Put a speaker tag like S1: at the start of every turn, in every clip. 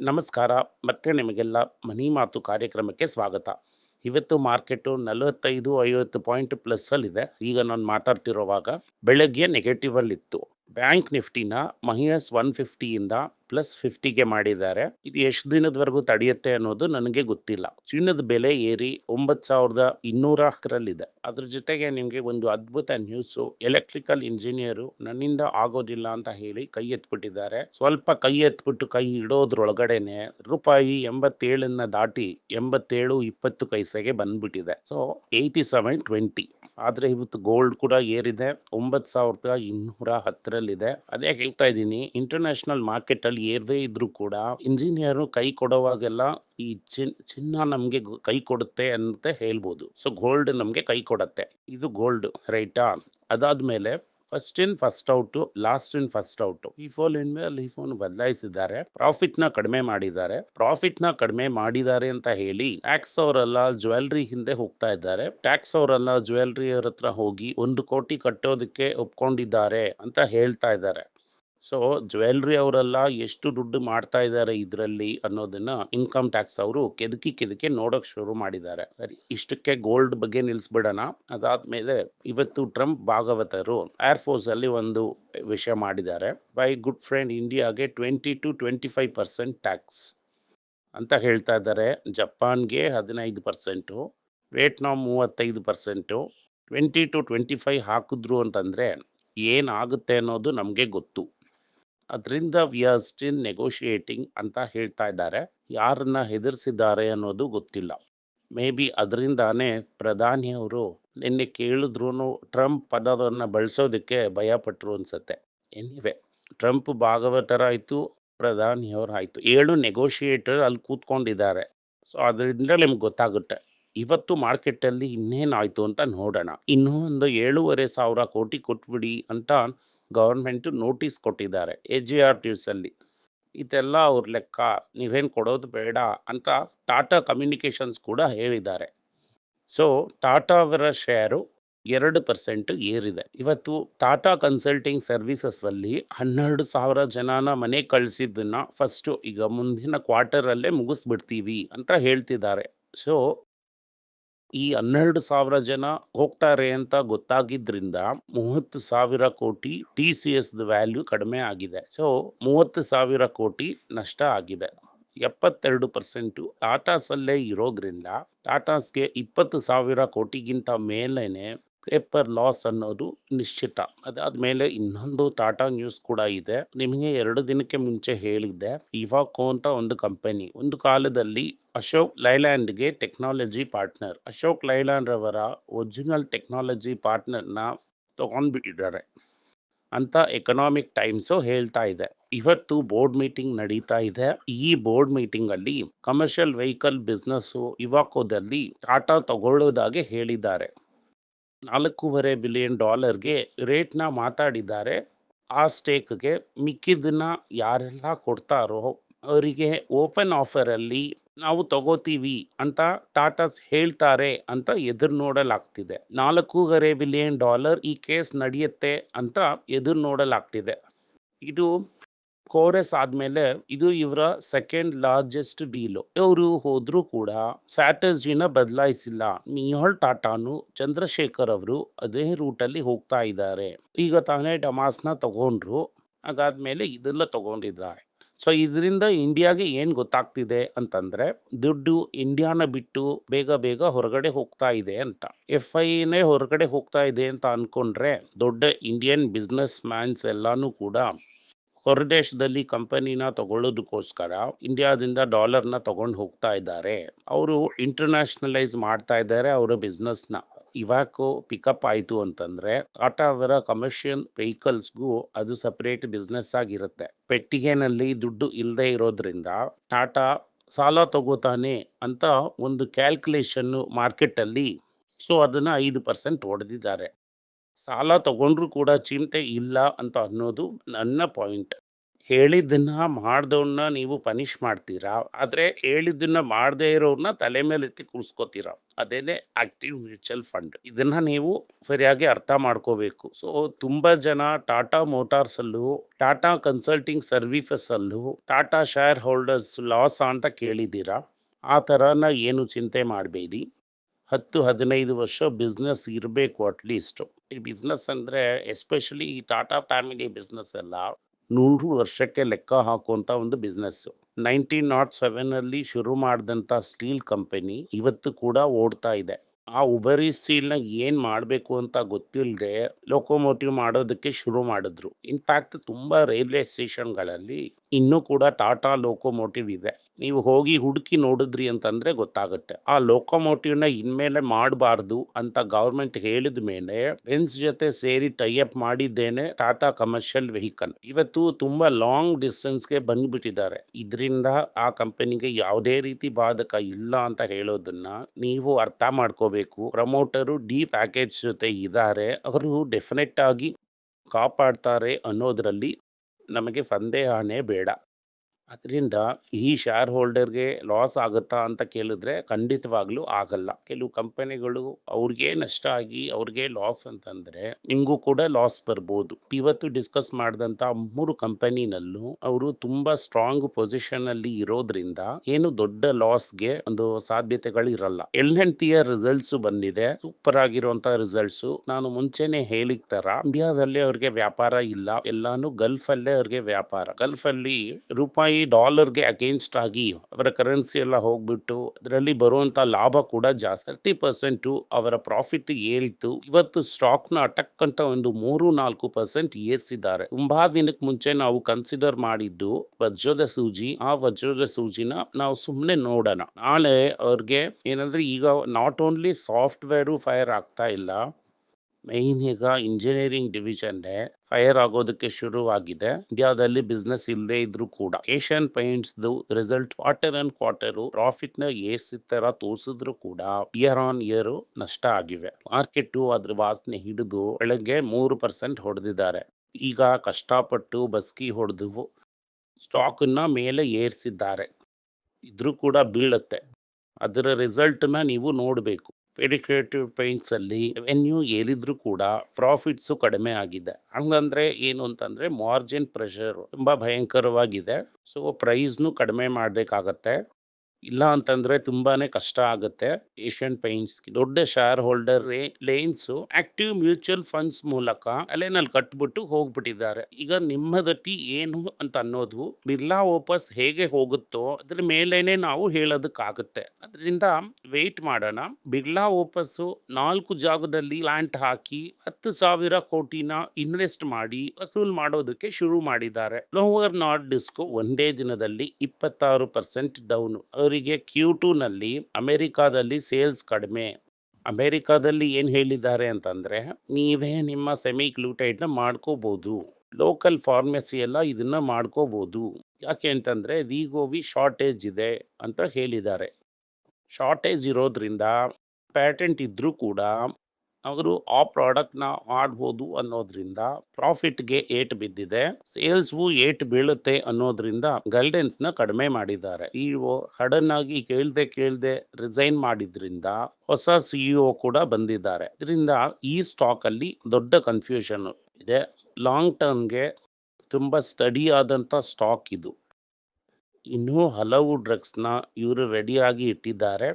S1: ನಮಸ್ಕಾರ. ಮತ್ತೆ ನಿಮಗೆಲ್ಲ ಮನಿ ಮಾತು ಕಾರ್ಯಕ್ರಮಕ್ಕೆ ಸ್ವಾಗತ. ಇವತ್ತು ಮಾರ್ಕೆಟು ನಲವತ್ತೈದು, ಐವತ್ತು ಪಾಯಿಂಟ್ ಪ್ಲಸ್ಸಲ್ಲಿದೆ ಈಗ ನಾನು ಮಾತಾಡ್ತಿರೋವಾಗ ಬೆಳಗ್ಗೆ ನೆಗೆಟಿವಲ್ಲಿತ್ತು ಬ್ಯಾಂಕ್ ನಿಫ್ಟಿನ ಮೈನಸ್ ಒನ್ ಫಿಫ್ಟಿಯಿಂದ ಪ್ಲಸ್ ಫಿಫ್ಟಿಗೆ ಮಾಡಿದ್ದಾರೆ. ಇದು ಎಷ್ಟು ದಿನದವರೆಗೂ ತಡೆಯುತ್ತೆ ಅನ್ನೋದು ನನಗೆ ಗೊತ್ತಿಲ್ಲ. ಚಿನ್ನದ ಬೆಲೆ ಏರಿ ಒಂಬತ್ತು ಸಾವಿರದ ಇನ್ನೂರರಲ್ಲಿದೆ ಅದ್ರ ಜೊತೆಗೆ ನಿಮಗೆ ಒಂದು ಅದ್ಭುತ ನ್ಯೂಸು, ಎಲೆಕ್ಟ್ರಿಕಲ್ ಇಂಜಿನಿಯರು ನನ್ನಿಂದ ಆಗೋದಿಲ್ಲ ಅಂತ ಹೇಳಿ ಕೈ ಎತ್ಬಿಟ್ಟಿದ್ದಾರೆ. ಸ್ವಲ್ಪ ಕೈ ಎತ್ಬಿಟ್ಟು ಕೈ ಇಡೋದ್ರೊಳಗಡೆನೆ ರೂಪಾಯಿ ಎಂಬತ್ತೇಳನ್ನ ದಾಟಿ ಎಂಬತ್ತೇಳು, ಇಪ್ಪತ್ತು ಕೈಸೆಗೆ ಬಂದ್ಬಿಟ್ಟಿದೆ. ಸೊ ಏಯ್ಟಿ ಸೆವೆನ್ ಟ್ವೆಂಟಿ ಆದ್ರೆ ಇವತ್ತು ಗೋಲ್ಡ್ ಕೂಡ ಏರಿದೆ. ಒಂಬತ್ತು ಸಾವಿರದ ಇನ್ನೂರ ಹತ್ತರಲ್ಲಿದೆ. ಅದೇ ಹೇಳ್ತಾ ಇದ್ದೀನಿ ಇಂಟರ್ನ್ಯಾಷನಲ್ ಮಾರ್ಕೆಟ್ ಅಲ್ಲಿ ಏರದೇ ಇದ್ರೂ ಕೂಡ ಇಂಜಿನಿಯರ್ ಕೈ ಕೊಡುವಾಗೆಲ್ಲ ಈ ಚಿನ್, ಚಿನ್ನ ನಮಗೆ ಕೈ ಕೊಡುತ್ತೆ ಅಂತ ಹೇಳ್ಬೋದು. ಸೊ ಗೋಲ್ಡ್ ನಮಗೆ ಕೈ ಕೊಡತ್ತೆ. ಇದು ಗೋಲ್ಡ್ ರೈಟಾ ಅದಾದ್ಮೇಲೆ first in first out last in first out ಈ ಫೋನ್ ಇನ್ಮೇಲೆ ಈ ಫೋನ್ ಬದಲಾಯಿಸಿದ್ದಾರೆ. ಪ್ರಾಫಿಟ್ನ ಕಡಿಮೆ ಮಾಡಿದ್ದಾರೆ. ಪ್ರಾಫಿಟ್ನ ಕಡಿಮೆ ಮಾಡಿದ್ದಾರೆ ಅಂತ ಹೇಳಿ ಟ್ಯಾಕ್ಸ್ ಅವರೆಲ್ಲ ಜ್ಯುವೆಲ್ರಿ ಹಿಂದೆ ಹೋಗ್ತಾ ಇದ್ದಾರೆ. ಟ್ಯಾಕ್ಸ್ ಅವರೆಲ್ಲ ಜ್ಯುವೆಲ್ರಿ ಅವ್ರ ಹತ್ರ ಹೋಗಿ ಒಂದು ಕೋಟಿ ಕಟ್ಟೋದಕ್ಕೆ ಒಪ್ಕೊಂಡಿದ್ದಾರೆ ಅಂತ ಹೇಳ್ತಾ ಇದ್ದಾರೆ. ಸೊ ಜ್ಯುವೆಲ್ರಿ ಅವರೆಲ್ಲ ಎಷ್ಟು ದುಡ್ಡು ಮಾಡ್ತಾ ಇದ್ದಾರೆ ಇದರಲ್ಲಿ ಅನ್ನೋದನ್ನ ಇನ್ಕಮ್ ಟ್ಯಾಕ್ಸ್ ಅವರು ಕೆದಕಿ ಕೆದಕಿ ನೋಡೋಕೆ ಶುರು ಮಾಡಿದ್ದಾರೆ. ಸರಿ, ಇಷ್ಟಕ್ಕೆ ಗೋಲ್ಡ್ ಬಗ್ಗೆ ನಿಲ್ಲಿಸ್ಬಿಡೋಣ ಅದಾದ್ಮೇಲೆ ಇವತ್ತು ಟ್ರಂಪ್ ಭಾಗವತರು ಏರ್ ಫೋರ್ಸ್ ಅಲ್ಲಿ ಒಂದು ವಿಷಯ ಮಾಡಿದ್ದಾರೆ. ಬೈ ಗುಡ್ ಫ್ರೆಂಡ್ ಇಂಡಿಯಾಗೆ twenty two twenty five percent tax ಅಂತ ಹೇಳ್ತಾ ಇದ್ದಾರೆ. ಜಪಾನ್ಗೆ ಹದಿನೈದು ಪರ್ಸೆಂಟು ವಿಯೆಟ್ನಾಂ ಮೂವತ್ತೈದು percent twenty two twenty five ಹಾಕಿದ್ರು ಅಂತಂದರೆ ಏನಾಗುತ್ತೆ ಅನ್ನೋದು ನಮಗೆ ಗೊತ್ತು. ಅದರಿಂದ ವಿ ಆರ್ ಸ್ಟಿಲ್ ನೆಗೋಷಿಯೇಟಿಂಗ್ ಅಂತ ಹೇಳ್ತಾ ಇದ್ದಾರೆ. ಯಾರನ್ನ ಹೆದರ್ಸಿದ್ದಾರೆ ಅನ್ನೋದು ಗೊತ್ತಿಲ್ಲ. ಮೇ ಬಿ ಅದರಿಂದಾನೇ ಪ್ರಧಾನಿಯವರು ನಿನ್ನೆ ಕೇಳಿದ್ರೂ ಟ್ರಂಪ್ ಪದವನ್ನು ಬಳಸೋದಕ್ಕೆ ಭಯಪಟ್ಟರು ಅನ್ಸುತ್ತೆ. ಎನಿವೆ, ಟ್ರಂಪ್ ಭಾಗವತರಾಯಿತು ಪ್ರಧಾನಿಯವರಾಯಿತು ಏಳು ನೆಗೋಷಿಯೇಟರ್ ಅಲ್ಲಿ ಕೂತ್ಕೊಂಡಿದ್ದಾರೆ. ಸೊ ಅದರಿಂದ ನಿಮ್ಗೆ ಗೊತ್ತಾಗುತ್ತೆ. ಇವತ್ತು ಮಾರ್ಕೆಟಲ್ಲಿ ಇನ್ನೇನಾಯಿತು ಅಂತ ನೋಡೋಣ. ಇನ್ನೂ ಒಂದು ಏಳೂವರೆ ಸಾವಿರ ಕೋಟಿ ಕೊಟ್ಬಿಡಿ ಅಂತ ಗೌರ್ಮೆಂಟ್ ನೋಟಿಸ್ ಕೊಟ್ಟಿದ್ದಾರೆ ಎ ಜಿ ಆರ್ ಟಿವ್ಸಲ್ಲಿ ಇದೆಲ್ಲ ಅವ್ರ ಲೆಕ್ಕ, ನೀವೇನು ಕೊಡೋದು ಬೇಡ ಅಂತ ಟಾಟಾ ಕಮ್ಯುನಿಕೇಷನ್ಸ್ ಕೂಡ ಹೇಳಿದ್ದಾರೆ. ಸೊ, ಟಾಟಾ ಅವರ ಶೇರು ಎರಡು ಪರ್ಸೆಂಟ್ ಏರಿದೆ. ಇವತ್ತು ಟಾಟಾ ಕನ್ಸಲ್ಟಿಂಗ್ ಸರ್ವಿಸಸ್ಸಲ್ಲಿ ಹನ್ನೆರಡು ಸಾವಿರ ಜನನ ಮನೆ ಕಳಿಸಿದ್ದನ್ನು ಫಸ್ಟು ಈಗ ಮುಂದಿನ ಕ್ವಾರ್ಟರಲ್ಲೇ ಮುಗಿಸ್ಬಿಡ್ತೀವಿ ಅಂತ ಹೇಳ್ತಿದ್ದಾರೆ. ಸೊ ಈ ಹನ್ನೆರಡು ಸಾವಿರ ಜನ ಹೋಗ್ತಾರೆ ಅಂತ ಗೊತ್ತಾಗಿದ್ದರಿಂದ ಮೂವತ್ತು ಸಾವಿರ ಕೋಟಿ ಟಿ ಸಿ ಎಸ್ ವ್ಯಾಲ್ಯೂ ಕಡಿಮೆ ಆಗಿದೆ. ಸೊ, ಮೂವತ್ತು ಸಾವಿರ ಕೋಟಿ ನಷ್ಟ ಆಗಿದೆ. ಎಪ್ಪತ್ತೆರಡು ಪರ್ಸೆಂಟು ಟಾಟಾಸಲ್ಲೇ ಇರೋದ್ರಿಂದ ಟಾಟಾಸ್ಗೆ ಇಪ್ಪತ್ತು ಸಾವಿರ ಕೋಟಿಗಿಂತ ಮೇಲೇ ಪೇಪರ್ ಲಾಸ್ ಅನ್ನೋದು ನಿಶ್ಚಿತ. ಅದಾದ್ಮೇಲೆ ಇನ್ನೊಂದು ಟಾಟಾ ನ್ಯೂಸ್ ಕೂಡ ಇದೆ. ನಿಮಗೆ ಎರಡು ದಿನಕ್ಕೆ ಮುಂಚೆ ಹೇಳಿದ್ದೆ. ಇವಾಕೋ ಅಂತ ಒಂದು ಕಂಪನಿ. ಒಂದು ಕಾಲದಲ್ಲಿ ಅಶೋಕ್ ಲೈಲ್ಯಾಂಡ್ಗೆ ಟೆಕ್ನಾಲಜಿ ಪಾರ್ಟ್ನರ್. ಅಶೋಕ್ ಲೈಲ್ಯಾಂಡ್ರವರ ಒರಿಜಿನಲ್ ಟೆಕ್ನಾಲಜಿ ಪಾರ್ಟ್ನರ್ನ ತಗೊಂಡ್ಬಿಟ್ಟಿದ್ದಾರೆ ಅಂತ ಎಕನಾಮಿಕ್ ಟೈಮ್ಸು ಹೇಳ್ತಾ ಇದೆ. ಇವತ್ತು ಬೋರ್ಡ್ ಮೀಟಿಂಗ್ ನಡೀತಾ ಇದೆ. ಈ ಬೋರ್ಡ್ ಮೀಟಿಂಗ್ ಅಲ್ಲಿ ಕಮರ್ಷಿಯಲ್ ವೆಹಿಕಲ್ ಬಿಸ್ನೆಸ್ಸು ಇವಾಕೋದಲ್ಲಿ ಟಾಟಾ ತಗೊಳ್ಳೋದಾಗೆ ಹೇಳಿದ್ದಾರೆ. ನಾಲ್ಕೂವರೆ ಬಿಲಿಯನ್ ಡಾಲರ್ಗೆ ರೇಟ್ನ ಮಾತಾಡಿದ್ದಾರೆ. ಆ ಸ್ಟೇಕ್ಗೆ ಮಿಕ್ಕಿದ್ದನ್ನ ಯಾರೆಲ್ಲ ಕೊಡ್ತಾರೋ ಅವರಿಗೆ ಓಪನ್ ಆಫರಲ್ಲಿ ನಾವು ತಗೋತೀವಿ ಅಂತ ಟಾಟಾಸ್ ಹೇಳ್ತಾರೆ ಅಂತ ಎದುರು ನೋಡಲಾಗ್ತಿದೆ. ನಾಲ್ಕೂವರೆ ಬಿಲಿಯನ್ ಡಾಲರ್ ಈ ಕೇಸ್ ನಡೆಯುತ್ತೆ ಅಂತ ಎದುರು ನೋಡಲಾಗ್ತಿದೆ. ಇದು ಕೋರೆಸ್ ಆದಮೇಲೆ ಇದು ಇವರ ಸೆಕೆಂಡ್ ಲಾರ್ಜೆಸ್ಟ್ ಡೀಲು. ಇವರು ಹೋದರೂ ಕೂಡ ಸ್ಯಾಟರ್ಜಿನ ಬದಲಾಯಿಸಿಲ್ಲ. ನಿಹಾಲ್ ಟಾಟಾನು ಚಂದ್ರಶೇಖರ್ ಅವರು ಅದೇ ರೂಟಲ್ಲಿ ಹೋಗ್ತಾ ಇದ್ದಾರೆ. ಈಗ ತಾನೇ ಡಮಾಸ್ನ ತಗೊಂಡ್ರು. ಅದಾದಮೇಲೆ ಇದೆಲ್ಲ ತಗೊಂಡಿದ್ದಾರೆ. ಸೊ, ಇದರಿಂದ ಇಂಡಿಯಾಗೆ ಏನು ಗೊತ್ತಾಗ್ತಿದೆ ಅಂತಂದರೆ, ದುಡ್ಡು ಇಂಡಿಯಾನ ಬಿಟ್ಟು ಬೇಗ ಬೇಗ ಹೊರಗಡೆ ಹೋಗ್ತಾ ಇದೆ ಅಂತ. ಎಫ್ ಐನೇ ಹೊರಗಡೆ ಹೋಗ್ತಾ ಇದೆ ಅಂತ ಅಂದ್ಕೊಂಡ್ರೆ ದೊಡ್ಡ ಇಂಡಿಯನ್ ಬಿಸ್ನೆಸ್ ಮ್ಯಾನ್ಸ್ ಎಲ್ಲನೂ ಕೂಡ ಹೊರದೇಶದಲ್ಲಿ ಕಂಪನಿನ ತಗೊಳ್ಳೋದಕ್ಕೋಸ್ಕರ, ಇಂಡಿಯಾದಿಂದ ಡಾಲರ್ನ ತಗೊಂಡು ಹೋಗ್ತಾ ಇದ್ದಾರೆ. ಅವರು ಇಂಟರ್ನ್ಯಾಷನಲೈಸ್ ಮಾಡ್ತಾ ಇದ್ದಾರೆ ಅವರ ಬಿಸ್ನೆಸ್ನ ಇವಾಕೋ ಪಿಕಪ್ ಆಯಿತು ಅಂತಂದರೆ ಟಾಟಾ ಅವರ ಕಮರ್ಷಿಯಲ್ ವೆಹಿಕಲ್ಸ್ಗೂ ಅದು ಸಪ್ರೇಟ್ ಬಿಸ್ನೆಸ್ ಆಗಿರುತ್ತೆ. ಪೆಟ್ಟಿಗೆನಲ್ಲಿ ದುಡ್ಡು ಇಲ್ಲದೆ ಇರೋದ್ರಿಂದ ಟಾಟಾ ಸಾಲ ತಗೋತಾನೆ ಅಂತ ಒಂದು ಕ್ಯಾಲ್ಕುಲೇಷನ್ನು ಮಾರ್ಕೆಟಲ್ಲಿ ಸೊ ಅದನ್ನು ಐದು ಪರ್ಸೆಂಟ್ ಹೊಡೆದಿದ್ದಾರೆ ಸಾಲ ತಗೊಂಡ್ರೂ ಕೂಡ ಚಿಂತೆ ಇಲ್ಲ ಅಂತ ಅನ್ನೋದು ನನ್ನ ಪಾಯಿಂಟ್. ಹೇಳಿದ್ದನ್ನ ಮಾಡ್ದವ್ರನ್ನ ನೀವು ಪನಿಷ್ ಮಾಡ್ತೀರಾ? ಆದರೆ ಹೇಳಿದ್ದನ್ನ ಮಾಡದೇ ಇರೋರನ್ನ ತಲೆ ಮೇಲೆ ಎತ್ತಿ ಕೂರಿಸ್ಕೋತೀರಾ? ಅದೇನೆ ಆಕ್ಟಿವ್ ಮ್ಯೂಚುವಲ್ ಫಂಡ್. ಇದನ್ನ ನೀವು ಸರಿಯಾಗಿ ಅರ್ಥ ಮಾಡ್ಕೋಬೇಕು. ಸೊ, ತುಂಬಾ ಜನ ಟಾಟಾ ಮೋಟಾರ್ಸ್ ಅಲ್ಲೂ ಟಾಟಾ ಕನ್ಸಲ್ಟಿಂಗ್ ಸರ್ವಿಸಸ್ ಅಲ್ಲೂ ಟಾಟಾ ಶೇರ್ ಹೋಲ್ಡರ್ಸ್ ಲಾಸ್ ಅಂತ ಕೇಳಿದ್ದೀರಾ? ಆ ಥರನ ಏನು ಚಿಂತೆ ಮಾಡಬೇಡಿ. ಹತ್ತು, ಹದಿನೈದು ವರ್ಷ ಬಿಸ್ನೆಸ್ ಇರಬೇಕು ಅಟ್ಲೀಸ್ಟು. ಈ ಬಿಸ್ನೆಸ್ ಅಂದರೆ ಎಸ್ಪೆಷಲಿ ಈ ಟಾಟಾ ಫ್ಯಾಮಿಲಿ ಬಿಸ್ನೆಸ್ ಎಲ್ಲ ನೂರು ವರ್ಷಕ್ಕೆ ಲೆಕ್ಕ ಹಾಕುವಂಥ ಒಂದು ಬಿಸ್ನೆಸ್ಸು ನೈನ್ಟೀನ್ ನಾಟ್ ಸೆವೆನಲ್ಲಿ ಶುರು ಮಾಡಿದಂಥ ಸ್ಟೀಲ್ ಕಂಪನಿ ಇವತ್ತು ಕೂಡ ಓಡ್ತಾ ಇದೆ. ಆ ಉಬರಿ ಸ್ಟೀಲ್ನ ಏನು ಮಾಡಬೇಕು ಅಂತ ಗೊತ್ತಿಲ್ಲದೆ ಲೋಕೋಮೋಟಿವ್ ಮಾಡೋದಕ್ಕೆ ಶುರು ಮಾಡಿದ್ರು. ಇನ್ಫ್ಯಾಕ್ಟ್ ತುಂಬ ರೈಲ್ವೆ ಸ್ಟೇಷನ್ಗಳಲ್ಲಿ ಇನ್ನೂ ಕೂಡ ಟಾಟಾ ಲೋಕೋಮೋಟಿವ್ ಇದೆ. ನೀವು ಹೋಗಿ ಹುಡುಕಿ ನೋಡಿದ್ರಿ ಅಂತಂದರೆ ಗೊತ್ತಾಗುತ್ತೆ. ಆ ಲೋಕೋಮೋಟಿವ್ನ ಇನ್ಮೇಲೆ ಮಾಡಬಾರ್ದು ಅಂತ ಗೌರ್ಮೆಂಟ್ ಹೇಳಿದ ಮೇಲೆ ಬೆನ್ಸ್ ಜೊತೆ ಸೇರಿ ಟೈಅಪ್ ಮಾಡಿದ್ದೇನೆ ಟಾಟಾ ಕಮರ್ಷಿಯಲ್ ವೆಹಿಕಲ್. ಇವತ್ತು ತುಂಬಾ ಲಾಂಗ್ ಡಿಸ್ಟೆನ್ಸ್ಗೆ ಬಂದ್ಬಿಟ್ಟಿದ್ದಾರೆ. ಇದರಿಂದ ಆ ಕಂಪನಿಗೆ ಯಾವುದೇ ರೀತಿ ಬಾಧಕ ಇಲ್ಲ ಅಂತ ಹೇಳೋದನ್ನ ನೀವು ಅರ್ಥ ಮಾಡ್ಕೋಬೇಕು. ಪ್ರಮೋಟರು ಡಿ ಪ್ಯಾಕೇಜ್ ಜೊತೆ ಇದ್ದಾರೆ. ಅವರು ಡೆಫಿನೆಟ್ ಆಗಿ ಕಾಪಾಡ್ತಾರೆ ಅನ್ನೋದರಲ್ಲಿ ನಮಗೆ ಸಂದೇಹನೇ ಬೇಡ. ಅದರಿಂದ ಈ ಶೇರ್ ಹೋಲ್ಡರ್ಗೆ ಲಾಸ್ ಆಗುತ್ತಾ ಅಂತ ಕೇಳಿದ್ರೆ ಖಂಡಿತವಾಗ್ಲೂ ಆಗಲ್ಲ. ಕೆಲವು ಕಂಪನಿಗಳು ಅವ್ರಿಗೆ ನಷ್ಟ ಆಗಿ ಅವ್ರಿಗೆ ಲಾಸ್ ಅಂತಂದ್ರೆ ನಿಮಗೂ ಕೂಡ ಲಾಸ್ ಬರ್ಬೋದು. ಇವತ್ತು ಡಿಸ್ಕಸ್ ಮಾಡಿದಂಥ ಮೂರು ಕಂಪನಿನಲ್ಲೂ ಅವರು ತುಂಬಾ ಸ್ಟ್ರಾಂಗ್ ಪೊಸಿಷನ್ ಅಲ್ಲಿ ಇರೋದ್ರಿಂದ ಏನು ದೊಡ್ಡ ಲಾಸ್ಗೆ ಒಂದು ಸಾಧ್ಯತೆಗಳು ಇರಲ್ಲ ಇಯರ್ ರಿಸಲ್ಟ್ಸ್ ಬಂದಿದೆ. ಸೂಪರ್ ಆಗಿರುವಂತ ರಿಸಲ್ಟ್ಸ್ ನಾನು ಮುಂಚೆನೆ ಹೇಳಿದ ತರ ಇಂಡಿಯಾದಲ್ಲಿ ಅವ್ರಿಗೆ ವ್ಯಾಪಾರ ಇಲ್ಲ. ಎಲ್ಲಾನು ಗಲ್ಫ್ ಅಲ್ಲೇ ಅವ್ರಿಗೆ ವ್ಯಾಪಾರ. ಗಲ್ಫ್ ಅಲ್ಲಿ ರೂಪಾಯಿ ಡಾಲರ್ಗೆ ಅಗೇನ್ಸ್ಟ್ ಆಗಿ ಅವರ ಕರೆನ್ಸಿ ಎಲ್ಲ ಹೋಗ್ಬಿಟ್ಟು ಅದರಲ್ಲಿ ಬರುವಂಥ ಲಾಭ ಕೂಡ ಜಾಸ್ತಿ. ತರ್ಟಿ ಪರ್ಸೆಂಟ್ ಅವರ ಪ್ರಾಫಿಟ್ ಏಳ್ತು ಇವತ್ತು ಸ್ಟಾಕ್ನ ಅಟಕ್ ಅಂತ ಒಂದು ಮೂರು ನಾಲ್ಕು ಪರ್ಸೆಂಟ್ ಏರಿಸಿದ್ದಾರೆ. ತುಂಬಾ ದಿನಕ್ಕೆ ಮುಂಚೆ ನಾವು ಕನ್ಸಿಡರ್ ಮಾಡಿದ್ದು ವಜ್ರದ ಸೂಜಿ. ಆ ವಜ್ರದ ಸೂಜಿನ ನಾವು ಸುಮ್ಮನೆ ನೋಡೋಣ. ನಾಳೆ ಅವ್ರಿಗೆ ಏನಂದ್ರೆ ಈಗ ನಾಟ್ ಓನ್ಲಿ ಸಾಫ್ಟ್ವೇರು ಫೈರ್ ಆಗ್ತಾ ಇಲ್ಲ ಮೈನ್ ಈಗ ಇಂಜಿನಿಯರಿಂಗ್ ಡಿವಿಷನ್ ಫೈರ್ ಆಗೋದಕ್ಕೆ ಶುರುವಾಗಿದೆ. ಇಂಡಿಯಾದಲ್ಲಿ ಬಿಸ್ನೆಸ್ ಇಲ್ಲದೆ ಇದ್ರೂ ಕೂಡ ಏಷ್ಯನ್ ಪೇಂಟ್ಸ್ದು ರಿಸಲ್ಟ್ ಕ್ವಾರ್ಟರ್ ಅಂಡ್ ಕ್ವಾರ್ಟರು ಪ್ರಾಫಿಟ್ನ ಏಸಿ ತರ ತೋರಿಸಿದ್ರು ಕೂಡ ಇಯರ್ ಆನ್ ಇಯರ್ ನಷ್ಟ ಆಗಿವೆ. ಮಾರ್ಕೆಟ್ ಅದ್ರ ವಾಸನೆ ಹಿಡಿದು ಬೆಳಗ್ಗೆ ಮೂರು ಪರ್ಸೆಂಟ್ ಹೊಡೆದಿದ್ದಾರೆ. ಈಗ ಕಷ್ಟಪಟ್ಟು ಬಸ್ಕಿ ಹೊಡೆದು ಸ್ಟಾಕನ್ನ ಮೇಲೆ ಏರಿಸಿದ್ದಾರೆ. ಇದ್ರೂ ಕೂಡ ಬೀಳುತ್ತೆ. ಅದರ ರಿಸಲ್ಟ್ನ ನೀವು ನೋಡಬೇಕು. ಪೆಡಿಕ್ರೇಟಿವ್ ಪೇಂಟ್ಸ್ ಅಲ್ಲಿ ರೆವೆನ್ಯೂ ಏರಿದ್ರೂ ಕೂಡ ಪ್ರಾಫಿಟ್ಸು ಕಡಿಮೆ ಆಗಿದೆ. ಹಂಗಂದ್ರೆ ಏನು ಅಂತಂದ್ರೆ ಮಾರ್ಜಿನ್ ಪ್ರೆಷರ್ ತುಂಬಾ ಭಯಂಕರವಾಗಿದೆ. ಸೊ ಪ್ರೈಸ್ನು ಕಡಿಮೆ ಮಾಡಬೇಕಾಗತ್ತೆ. ಇಲ್ಲ ಅಂತಂದ್ರೆ ತುಂಬಾನೇ ಕಷ್ಟ ಆಗುತ್ತೆ. ಏಷ್ಯನ್ ಪೇಂಟ್ಸ್, ದೊಡ್ಡ ಶೇರ್ ಹೋಲ್ಡರ್ ಲೇನ್ಸ್ ಆಕ್ಟಿವ್ ಮ್ಯೂಚುವಲ್ ಫಂಡ್ಸ್ ಮೂಲಕ ಅಲೆನಲ್ಲಿ ಕಟ್ಬಿಟ್ಟು ಹೋಗ್ಬಿಟ್ಟಿದ್ದಾರೆ. ಈಗ ನಿಮ್ಮದಟ್ಟಿ ಏನು ಅಂತ ಅನ್ನೋದು ಬಿರ್ಲಾ ವಾಪಸ್ ಹೇಗೆ ಹೋಗುತ್ತೋ ಅದ್ರ ಮೇಲೇನೆ ನಾವು ಹೇಳೋದಕ್ಕಾಗುತ್ತೆ. ಅದರಿಂದ ವೆಯ್ಟ್ ಮಾಡೋಣ. ಬಿರ್ಲಾ ಓಪಸ್ ನಾಲ್ಕು ಜಾಗದಲ್ಲಿ ಪ್ಲಾಂಟ್ ಹಾಕಿ ಹತ್ತು ಸಾವಿರ ಕೋಟಿನ ಇನ್ವೆಸ್ಟ್ ಮಾಡಿ ವಸೂಲ್ ಮಾಡೋದಕ್ಕೆ ಶುರು ಮಾಡಿದ್ದಾರೆ. ಲೋವರ್ ನಾರ್ಡ್ ಡಿಸ್ಕೋ ಒಂದೇ ದಿನದಲ್ಲಿ ಇಪ್ಪತ್ತಾರು ಪರ್ಸೆಂಟ್ ಡೌನ್. ಅವರಿಗೆ ಕ್ಯೂ ಟೂನಲ್ಲಿ ಅಮೆರಿಕಾದಲ್ಲಿ ಸೇಲ್ಸ್ ಕಡಿಮೆ. ಅಮೆರಿಕಾದಲ್ಲಿ ಏನು ಹೇಳಿದ್ದಾರೆ ಅಂತಂದರೆ, ನೀವೇ ನಿಮ್ಮ ಸೆಮಿ ಗ್ಲೂಟೈಡ್ನ ಮಾಡ್ಕೋಬೋದು. ಲೋಕಲ್ ಫಾರ್ಮಸಿ ಎಲ್ಲ ಇದನ್ನು ಮಾಡ್ಕೋಬೋದು. ಯಾಕೆ ಅಂತಂದರೆ ವಿಗೋವಿ ಶಾರ್ಟೇಜ್ ಇದೆ ಅಂತ ಹೇಳಿದ್ದಾರೆ. ಶಾರ್ಟೇಜ್ ಇರೋದ್ರಿಂದ ಪ್ಯಾಟೆಂಟ್ ಇದ್ದರೂ ಕೂಡ ಅವರು ಆ ಪ್ರಾಡಕ್ಟ್ನ ಮಾಡ್ಬೋದು ಅನ್ನೋದ್ರಿಂದ ಪ್ರಾಫಿಟ್ಗೆ ಏಟ್ ಬಿದ್ದಿದೆ. ಸೇಲ್ಸ್ವು ಏಟ್ ಬೀಳುತ್ತೆ ಅನ್ನೋದ್ರಿಂದ ಗೈಡೆನ್ಸ್ನ ಕಡಿಮೆ ಮಾಡಿದ್ದಾರೆ. ಇಒ ಸಡನ್ ಆಗಿ ಕೇಳ್ದೆ ಕೇಳ್ದೆ ರಿಸೈನ್ ಮಾಡಿದ್ರಿಂದ ಹೊಸ ಸಿಇಒ ಕೂಡ ಬಂದಿದ್ದಾರೆ. ಇದರಿಂದ ಈ ಸ್ಟಾಕ್ ಅಲ್ಲಿ ದೊಡ್ಡ ಕನ್ಫ್ಯೂಷನ್ ಇದೆ. ಲಾಂಗ್ ಟರ್ಮ್ಗೆ ತುಂಬ ಸ್ಟಡಿ ಆದಂಥ ಸ್ಟಾಕ್ ಇದು. ಇನ್ನೂ ಹಲವು ಡ್ರಗ್ಸ್ನ ಇವರು ರೆಡಿಯಾಗಿ ಇಟ್ಟಿದ್ದಾರೆ.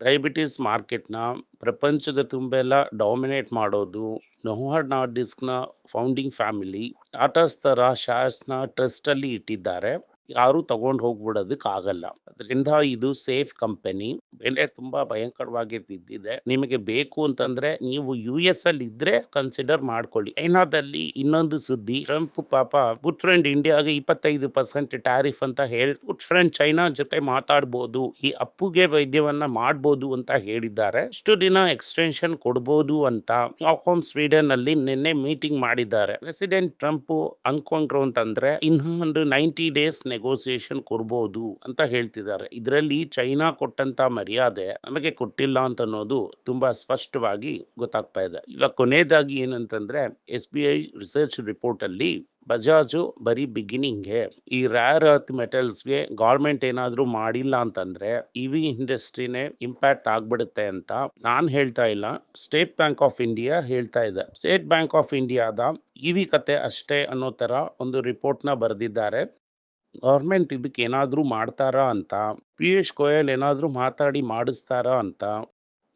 S1: ಡಯಾಬಿಟಿಸ್ ಮಾರ್ಕೆಟ್ನ ಪ್ರಪಂಚದ ತುಂಬೆಲ್ಲ ಡಾಮಿನೇಟ್ ಮಾಡೋದು ನೋವಾರ್ಡ್ ನಾರ್ಡಿಸ್ಕ್ನ ಫೌಂಡಿಂಗ್ ಫ್ಯಾಮಿಲಿ ಟಾಟಾಸ್ ಥರ ಶಾರ್ಸ್ನ ಟ್ರಸ್ಟಲ್ಲಿ ಇಟ್ಟಿದ್ದಾರೆ. ಯಾರು ತಗೊಂಡು ಹೋಗ್ಬಿಡೋದಕ್ಕಾಗಲ್ಲ. ಅದರಿಂದ ಇದು ಸೇಫ್ ಕಂಪನಿ. ಬೆಲೆ ತುಂಬಾ ಭಯಂಕರವಾಗಿ ಬಿದ್ದಿದೆ ನಿಮಗೆ ಬೇಕು ಅಂತಂದ್ರೆ ನೀವು ಯು ಎಸ್ ಅಲ್ಲಿ ಇದ್ರೆ ಕನ್ಸಿಡರ್ ಮಾಡ್ಕೊಳ್ಳಿ. ಐನಾದಲ್ಲಿ ಇನ್ನೊಂದು ಸುದ್ದಿ, ಟ್ರಂಪ್ ಪಾಪ ಗುಡ್ ಫ್ರೆಂಡ್ ಇಂಡಿಯಾಗೆ ಇಪ್ಪತ್ತೈದು ಪರ್ಸೆಂಟ್ ಟ್ಯಾರಿಫ್ ಅಂತ ಹೇಳಿ ಗುಡ್ ಫ್ರೆಂಡ್ ಚೈನಾ ಜೊತೆ ಮಾತಾಡ್ಬೋದು, ಈ ಅಪ್ಪುಗೆ ವೈದ್ಯವನ್ನ ಮಾಡ್ಬೋದು ಅಂತ ಹೇಳಿದ್ದಾರೆ. ಇಷ್ಟು ದಿನ ಎಕ್ಸ್ಟೆನ್ಷನ್ ಕೊಡ್ಬೋದು ಅಂತ ಹಾಂಗ್ಕಾಂಗ್ ಸ್ವೀಡನ್ ಅಲ್ಲಿ ನಿನ್ನೆ ಮೀಟಿಂಗ್ ಮಾಡಿದ್ದಾರೆ. ಪ್ರೆಸಿಡೆಂಟ್ ಟ್ರಂಪ್ ಅನ್ಕೊಂಡ್ರು ಅಂತಂದ್ರೆ ಇನ್ನೊಂದು ನೈಂಟಿ ಡೇಸ್ ನೆಗೋಸಿಯೇಷನ್ ಕೊಡ್ಬೋದು ಅಂತ ಹೇಳ್ತಿದ್ದಾರೆ. ಇದರಲ್ಲಿ ಚೈನಾ ಕೊಟ್ಟಂತ ಮರ್ಯಾದೆ ನಮಗೆ ಕೊಟ್ಟಿಲ್ಲ ಅಂತ ಅನ್ನೋದು ತುಂಬಾ ಸ್ಪಷ್ಟವಾಗಿ ಗೊತ್ತಾಗ್ತಾ ಇದೆ. ಈಗ ಕೊನೆಯದಾಗಿ ಏನಂತಂದ್ರೆ, S B I research report ಅಲ್ಲಿ ಬಜಾಜು ಬರೀ ಬಿಗಿನಿಂಗ್ ಈ ರ್ಯಾರ್ ಅರ್ತ್ ಮೆಟಲ್ಸ್ಗೆ ಗೌರ್ಮೆಂಟ್ ಏನಾದರೂ ಮಾಡಿಲ್ಲ ಅಂತಂದ್ರೆ ವಿ ಇಂಡಸ್ಟ್ರಿನೇ ಇಂಪ್ಯಾಕ್ಟ್ ಆಗ್ಬಿಡುತ್ತೆ ಅಂತ ನಾನು ಹೇಳ್ತಾ ಇಲ್ಲ. ಸ್ಟೇಟ್ ಬ್ಯಾಂಕ್ ಆಫ್ ಇಂಡಿಯಾ ಹೇಳ್ತಾ ಇದೆ. ಸ್ಟೇಟ್ ಬ್ಯಾಂಕ್ ಆಫ್ ಇಂಡಿಯಾದ ಇವಿ ಕತೆ ಅಷ್ಟೇ ಅನ್ನೋ ತರ ಒಂದು ರಿಪೋರ್ಟ್ನ ಬರೆದಿದ್ದಾರೆ. ಗೌರ್ಮೆಂಟ್ ಇದಕ್ಕೆ ಏನಾದರೂ ಮಾಡ್ತಾರಾ ಅಂತ ಪಿಯೂಷ್ ಗೋಯಲ್ ಏನಾದರೂ ಮಾತಾಡಿ ಮಾಡಿಸ್ತಾರಾ ಅಂತ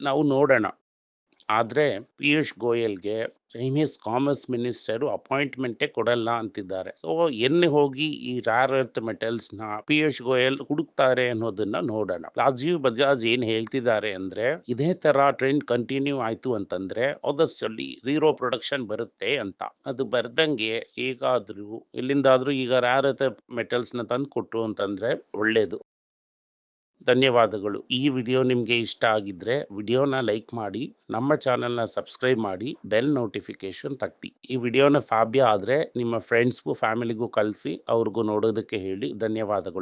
S1: ನಾವು ನೋಡೋಣ. ಆದರೆ ಪಿಯೂಷ್ ಗೋಯಲ್ಗೆ ಚೈನೀಸ್ ಕಾಮರ್ಸ್ ಮಿನಿಸ್ಟರು ಅಪಾಯಿಂಟ್ಮೆಂಟೇ ಕೊಡಲ್ಲ ಅಂತಿದ್ದಾರೆ. ಸೊ ಎನ್ನೆ ಹೋಗಿ ಈ ರ್ಯಾರ್ ಅರ್ತ್ ಮೆಟಲ್ಸ್ನ ಪಿಯೂಷ್ ಗೋಯಲ್ ಹುಡುಕ್ತಾರೆ ಅನ್ನೋದನ್ನ ನೋಡೋಣ. ರಾಜೀವ್ ಬಜಾಜ್ ಏನ್ ಹೇಳ್ತಿದ್ದಾರೆ ಅಂದ್ರೆ, ಇದೇ ತರ ಟ್ರೆಂಡ್ ಕಂಟಿನ್ಯೂ ಆಯ್ತು ಅಂತಂದ್ರೆ ಆದಷ್ಟಲ್ಲಿ ಝೀರೋ ಪ್ರೊಡಕ್ಷನ್ ಬರುತ್ತೆ ಅಂತ. ಅದು ಬರ್ದಂಗೆ ಹೇಗಾದ್ರೂ, ಎಲ್ಲಿಂದಾದ್ರೂ ಈಗ ರ್ಯಾರ್ ಅರ್ತ್ ಮೆಟಲ್ಸ್ನ ತಂದು ಕೊಟ್ಟು ಅಂತಂದ್ರೆ ಒಳ್ಳೇದು. ಧನ್ಯವಾದಗಳು. ಈ ವಿಡಿಯೋ ನಿಮಗೆ ಇಷ್ಟ ಆಗಿದ್ರೆ ವಿಡಿಯೋನ ಲೈಕ್ ಮಾಡಿ, ನಮ್ಮ ಚಾನೆಲ್ನ ಸಬ್ಸ್ಕ್ರೈಬ್ ಮಾಡಿ, ಬೆಲ್ ನೋಟಿಫಿಕೇಶನ್ ತಟ್ಟಿ. ಈ ವಿಡಿಯೋನ ಫಾಬ್ಯ ಆದರೆ ನಿಮ್ಮ ಫ್ರೆಂಡ್ಸ್ಗೂ, ಫ್ಯಾಮಿಲಿಗೂ ಕಲಿಸಿ, ಅವ್ರಿಗೂ ನೋಡೋದಕ್ಕೆ ಹೇಳಿ ಧನ್ಯವಾದಗಳು.